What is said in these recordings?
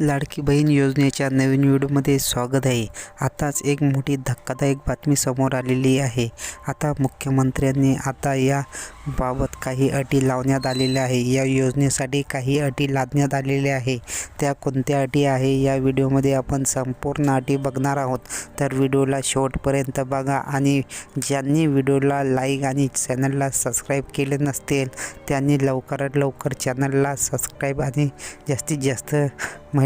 लाडकी बहीण योजनेच्या नवीन व्हिडिओमध्ये स्वागत आहे. आताच एक मोठी धक्कादायक बातमी समोर आलेली आहे. आता मुख्यमंत्र्यांनी आता या बाबत काही अटी लावण्यात आलेल्या आहे. या योजनेसाठी काही अटी लादण्यात आलेल्या आहे. त्या कोणत्या अटी आहे या व्हिडिओमध्ये आपण संपूर्ण अटी बघणार आहोत. तर व्हिडिओला शेवटपर्यंत बघा आणि ज्यांनी व्हिडिओला लाईक आणि चॅनलला सबस्क्राईब केले नसतील त्यांनी लवकरात लवकर चॅनलला सबस्क्राईब आणि जास्तीत जास्त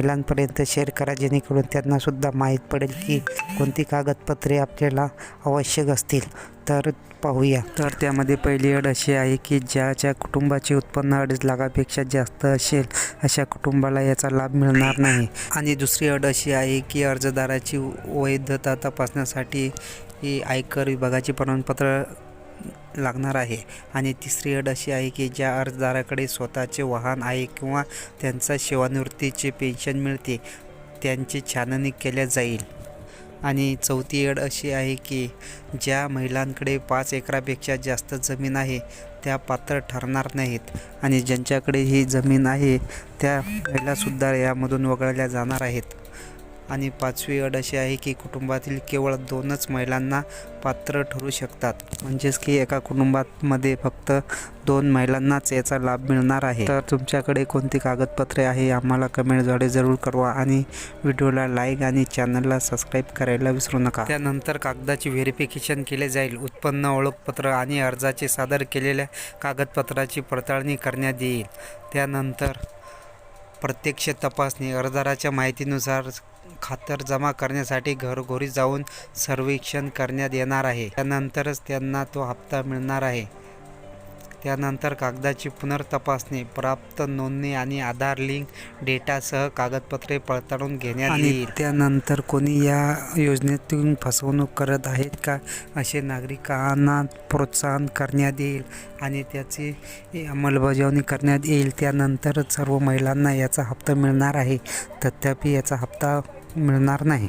महिलांपर्यंत शेअर करा जेणेकरून त्यांनासुद्धा माहीत पडेल की कोणती कागदपत्रे आपल्याला आवश्यक असतील. तर पाहूया. तर त्यामध्ये पहिली अड अशी आहे की ज्याच्या कुटुंबाचे उत्पन्न अडीच लाखापेक्षा जास्त असेल अशा कुटुंबाला याचा लाभ मिळणार नाही. आणि दुसरी अड अशी आहे की अर्जदाराची वैधता तपासण्यासाठी ही आयकर विभागाचे प्रमाणपत्र लागणार आहे. आणि तिसरी अट अशी आहे की ज्या अर्जदाराकडे स्वतःचे वाहन आहे किंवा त्यांचा सेवानिवृत्तीचे पेन्शन मिळते त्यांची छाननी केल्या जाईल. आणि चौथी अट अशी आहे की ज्या महिलांकडे पाच एकरापेक्षा जास्त जमीन आहे त्या पात्र ठरणार नाहीत. आणि ज्यांच्याकडे ही जमीन आहे त्या महिलासुद्धा यामधून वगळल्या जाणार आहेत. आणि पाचवी अट अशी आहे की कुटुंबातील केवळ दोनच महिलांना पात्र ठरू शकतात. म्हणजेच की एका कुटुंबामध्ये फक्त दोन महिलांनाच याचा लाभ मिळणार आहे. तर तुमच्याकडे कोणती कागदपत्रे आहे? आम्हाला कमेंटद्वारे जरूर कळवा आणि व्हिडिओला लाईक आणि चॅनलला सबस्क्राईब करायला विसरू नका. त्यानंतर कागदाची व्हेरिफिकेशन केले जाईल. उत्पन्न ओळखपत्र आणि अर्जाचे सादर केलेल्या कागदपत्राची पडताळणी करण्यात येईल. त्यानंतर प्रत्यक्ष तपासणी अर्जदाराच्या माहितीनुसार खातर जमा करण्यासाठी घरोघरी जाऊन सर्वेक्षण करण्यात येणार आहे. त्यानंतरच त्यांना तो हप्ता मिळणार आहे. त्यानंतर कागदाची पुनर्तपासणी प्राप्त नोंदणी आणि आधार लिंक डेटासह कागदपत्रे पडताळून घेण्यात येईल. त्यानंतर कोणी या योजनेतून फसवणूक करत आहेत का? असे नागरिकांना प्रोत्साहन करण्यात येईल आणि त्याची अंमलबजावणी करण्यात येईल. त्यानंतर सर्व महिलांना याचा हप्ता मिळणार आहे. तथापि याचा हप्ता मिळणार नाही.